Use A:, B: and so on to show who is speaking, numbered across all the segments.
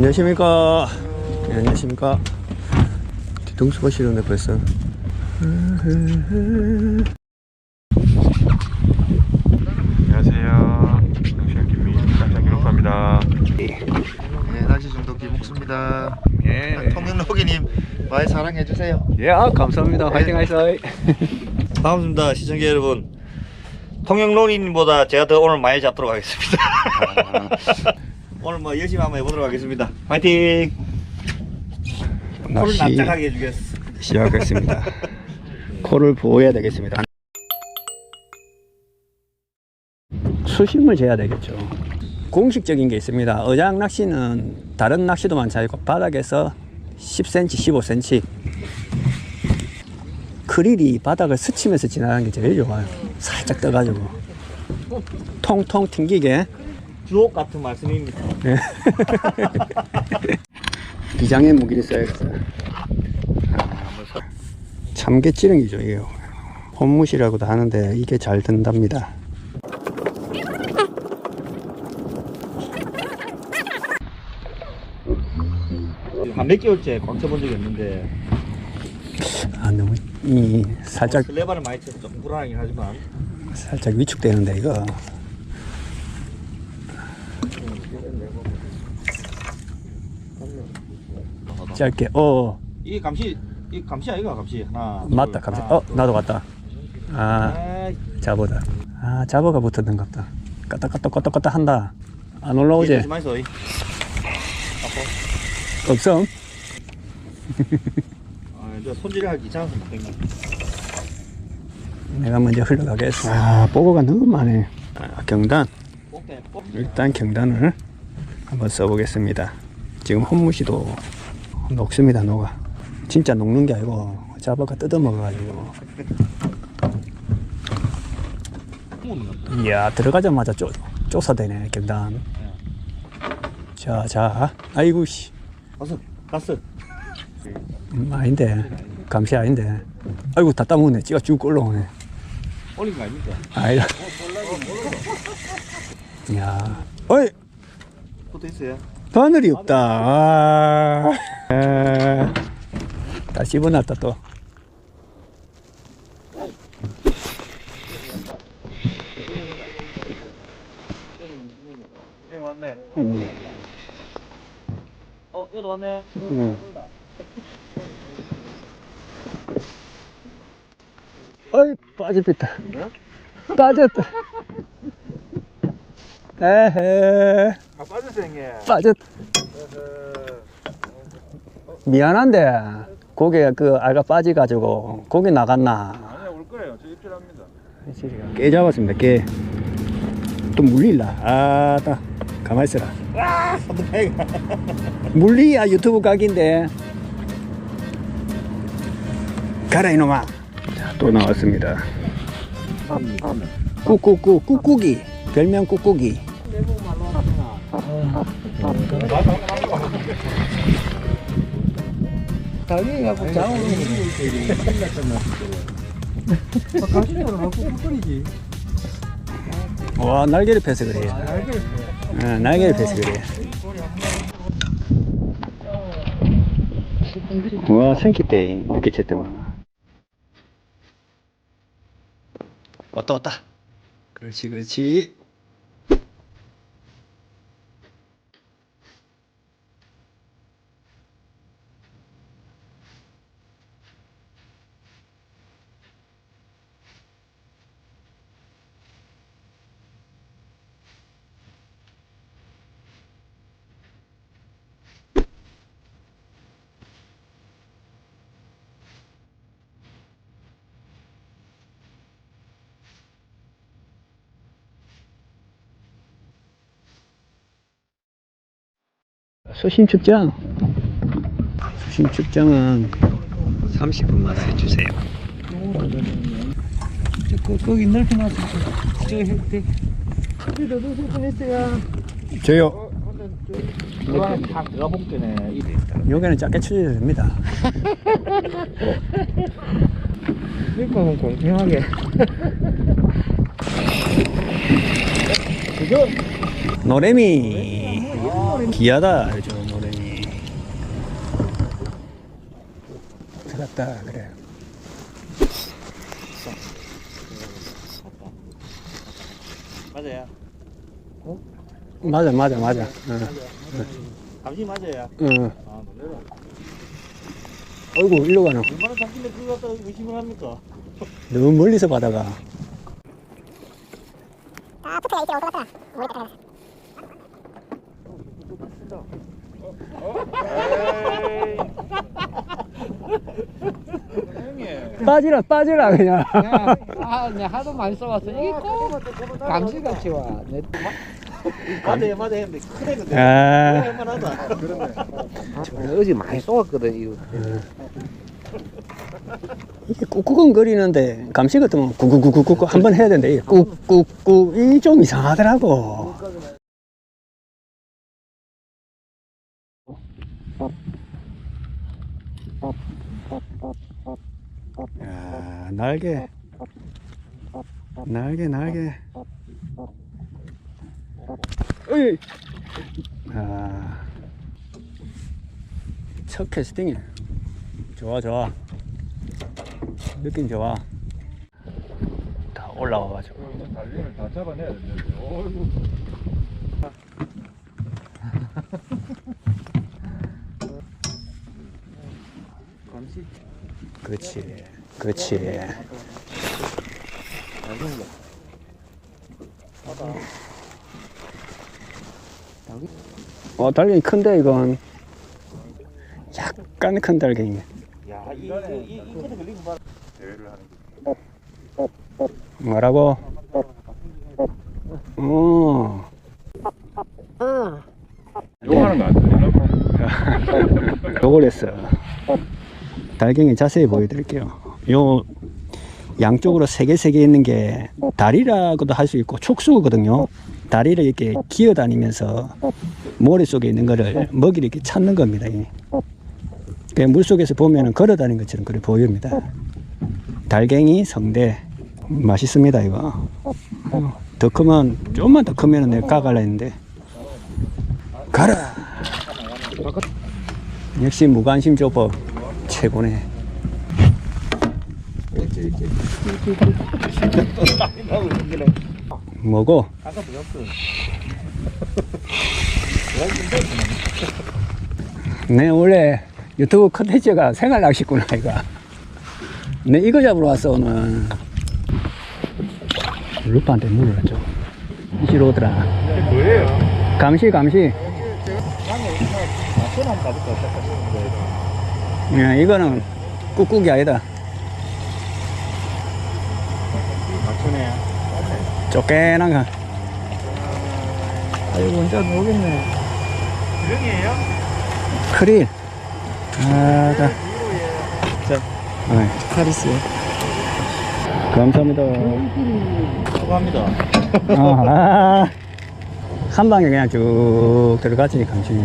A: 안녕하십니까. 네, 안녕하십니까. 뒤통수가 싫은데 벌써.
B: 안녕하세요. 당시의 김민 짱짱기록합니다.
C: 네, 날씨 중독 김옥수입니다.
A: 예.
C: 통영로기님 많이 사랑해 주세요.
A: 예, 아, 감사합니다. 화이팅 하세요.
D: 반갑습니다 시청자 여러분 통영론인보다 제가 더 오늘 많이 잡도록 하겠습니다 오늘 뭐 열심히 한번 해보도록 하겠습니다 파이팅 코를
A: 낚시
D: 납작하게 해주겠어
A: 시작하겠습니다. 코를 보호해야 되겠습니다. 수심을 재야 되겠죠. 공식적인 게 있습니다. 어장 낚시는 다른 낚시도 마찬가지고 바닥에서 10cm, 15cm 크릴이 바닥을 스치면서 지나가는 게 제일 좋아요. 살짝 떠가지고 통통 튕기게
D: 주옥 같은 말씀입니다
A: 비장의 무기를 써야겠어요. 참깨찌릉이죠, 이게. 혼무시라고도 하는데 이게 잘 든답니다.
D: 한 몇 개월째 꽉 쳐본 적이 없는데
A: 아, 너무 이 살짝
D: 슬레바를 많이 쳐서 조금 불안하긴 하지만
A: 살짝 위축되는데 이거. 짧게. 어,
D: 이 감시 이 감시 아이가 감시 하나 둘,
A: 맞다. 감사.
D: 하나,
A: 어,
D: 둘.
A: 나도 갔다. 아,
D: 아이,
A: 잡어다. 아, 잡어가 붙었는 것 같다. 까딱까딱 까딱까딱 한다. 안 올라오지? 없음?
D: 아, 이제 손질하기 귀찮아서 못.
A: 내가 먼저 흘러가겠어. 아, 뽀고가 너무 많네. 아, 경단. 일단 경단을 한번 써보겠습니다. 지금 혼무시도 녹습니다, 녹아. 진짜 녹는 게 아니고 잡아가 뜯어먹어가지고. 이야, 들어가자마자 쪼, 쪼사대네, 경단. 자, 자. 아이고, 씨.
D: 가서 갔어
A: 음, 아닌데. 감시 아닌데. 아이고, 다 따먹네. 찌가 쭉 올라오네.
D: 올린 거 아닙니까?
A: 아이라. 야. 어이!
D: 또 있어요
A: 바늘이 없다. 아, 아, 다 씹어놨다 또.
D: 예 맞네
A: 음,
D: 어 얘도 왔네
A: 음. 어이 빠집니다. 빠졌다. 에헤
D: 아 빠졌어 형님
A: 빠졌. 미안한데 고개 그 알가 빠져가지고 고기 나갔나?
B: 아니야 올 거예요. 저 입질합니다.
A: 깨 잡았습니다. 깨. 또 물릴라. 아 따 가만 있어라. 물리야 유튜브 각인데. 가라 이놈아. 자, 또 나왔습니다. 꾹꾹꾹 꾹꾹이 별명 꾹꾹이.
D: 당연히 갖고 장을
A: 와 날개를 펴서 그래. 아, 날개를 펴서 그래. 와 생기대 이렇게 쳤더만. 왔다 왔다. 그렇지 그렇지. 수심 측정. 수심 측정은 30분마다 해주세요.
D: 그, 거기 넓게 놨어 저 혜택
A: 저요.
D: 이거는
A: 여기는 작게 쳐줘야 됩니다.
D: 그러니까 공평하게
A: 노래미. 기아다. 알죠 노래니. 들었다 그래.
D: 맞아요. 어?
A: 맞아 맞아 맞아.
D: 응. 잠시 맞아요.
A: 응.
D: 아 놀래라
A: 어이구 일로 가나?
D: 얼마나 잠시인데 그거 갖다 의심을 합니까?
A: 너무 멀리서 바다가. 아 포트가 이렇게 오고 갔다 오래 갔다 빠지라 빠지라 그냥.
E: 아, 내 하도 많이 써봤어. 이게 꼭 감시같이 와. 내
D: 맞아요 맞아요 했는데 크네 근데.
A: 아.
D: 할만하다.
E: 어제 많이 쏘았거든, 이거.
A: 이게 꾹꾹거리는데 감시 같으면 꾹꾹꾹꾹꾹 한번 해야 되는데 이게 꾹꾹꾹 이좀 이상하더라고. 야 날개. 날개 날개. 어이. 아 첫 캐스팅이. 좋아 좋아. 느낌 좋아. 다 올라와가지고.
B: 달리를 다 잡아내야 되는데. 어이구.
A: 그렇지 그렇지 어 달걀이 큰데 이건 약간 큰 달걀이
D: 야이 이이 코드 걸리고 봐.
B: 대회를 하는 거.
A: 뭐라고 어
B: 욕하는 거 아니에요?
A: 요걸 했어 달갱이 자세히 보여드릴게요. 요 양쪽으로 세 개 세 개 있는 게 다리라고도 할 수 있고 촉수거든요. 다리를 이렇게 기어 다니면서 모래 속에 있는 거를 먹이를 이렇게 찾는 겁니다 그 물속에서 보면은 걸어 다니는 것처럼 그래 보입니다. 달갱이 성대. 맛있습니다 이거. 어, 더 크면 좀만 더 크면 내가 가갈라 했는데. 가라! 역시 무관심 조법 최고네. 뭐고?
D: 아까.
A: 내 원래 유튜브 컨텐츠가 생활 낚시구나 이거. 내 이거 잡으러 왔어 오늘. 루파한테 물어줘. 이시로 오더라.
B: 뭐예요?
A: 감시 감시. 야, 이거는 꾹꾹이 아니다.
D: 맞추네.
A: 쪼깨난 거.
E: 아이고, 진짜 모르겠네.
D: 유령이에요?
A: 크릴. 아, 자.
D: 자.
A: 어이,
E: 카리스.
A: 감사합니다.
D: 수고합니다.
A: 어, 아, 한 방에 그냥 쭉 감시이.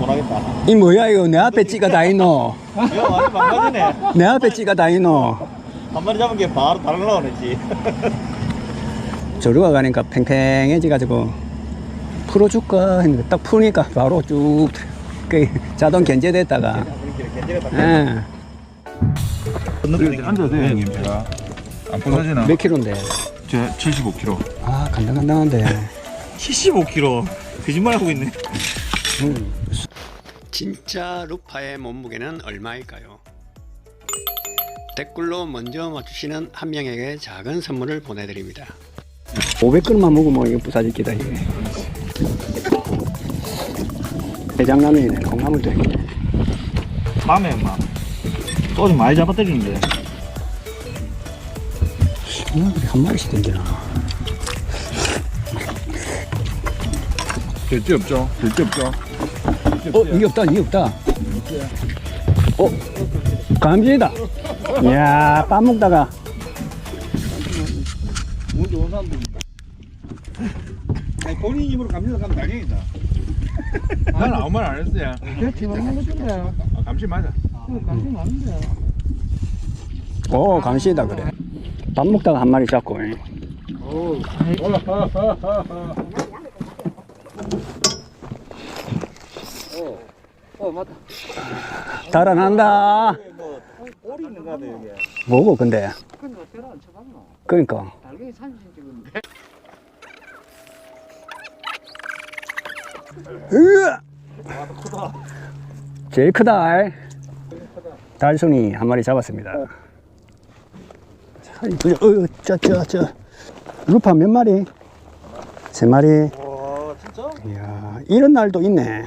D: 원하겠다.
A: 이 뭐야, 이거 내 앞에 찌가 다 있노?
D: 이거 완전 망가지네.
A: 내 앞에 찌가 다 있노?
D: 한 마리 잡은 게 바로 다른 나오네지.
A: 저리가 가니까 팽팽해져가지고 풀어줄까 했는데 딱 푸니까 바로 쭉그 자동 견제됐다가
D: 딱.
A: 예.
B: 앉아도 돼요, 형님, 제가. 안 부서지나?
A: 몇 킬로인데?
B: 제 75kg.
A: 아 간당간당한데
D: 75kg. 거짓말하고 있네.
A: 음. 진짜 루파의 몸무게는 얼마일까요? 댓글로 먼저 맞추시는 한 명에게 작은 선물을 보내드립니다 500g만 먹으면 이거 부사질 기다 이게 해장라면이네 콩나물도 있네
D: 맘에 막. 소주 많이 잡아뜨리는데.
A: 음, 한 마리씩 댕기나
B: 될지 없죠? 될지 없죠?
A: 어 이게 없다 이게 없다 어 감지다 이야 밥 먹다가
D: 운 좋은 사람들. 아니 본인 입으로 감시를 가면 당연이다.
B: 난 아무 말 안 했어요.
E: 그렇지, 먹는 것인데.
B: 아, 감시 맞아.
E: 그 감시 많은데.
A: 오 감시다 그래 밥 먹다가 한 마리 잡고 예.
E: 어 맞다.
A: 달아난다.
D: 뭐 여기.
A: 뭐고 근데?
E: 근데 어떻게 안 쳐봤노?
A: 그러니까.
E: 달갱이.
A: 으아! 제일 크다. 달송이 한 마리 잡았습니다. 자, 어, 저, 저, 저. 루파 몇 마리? 세 마리.
D: 와 진짜?
A: 이야, 이런 날도 있네.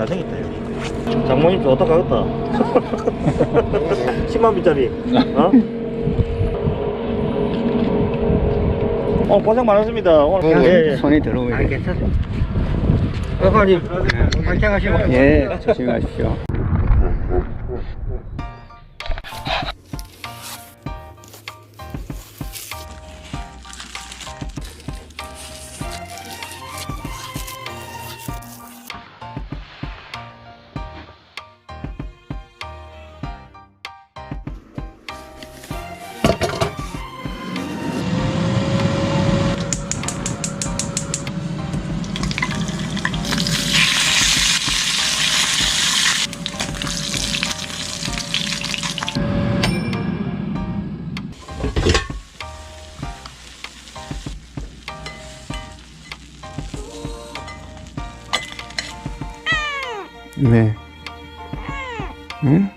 D: 잘생겼다 여기. 장모님 좋다 가겠다. 10만 비짜리. 어? 어 고생 많았습니다. 오늘 예, 예.
A: 손이 들어오게.
D: 아, 괜찮아요. 어머님 파이팅 하시고.
A: 예, 조심히 가십시오. 왜? 응?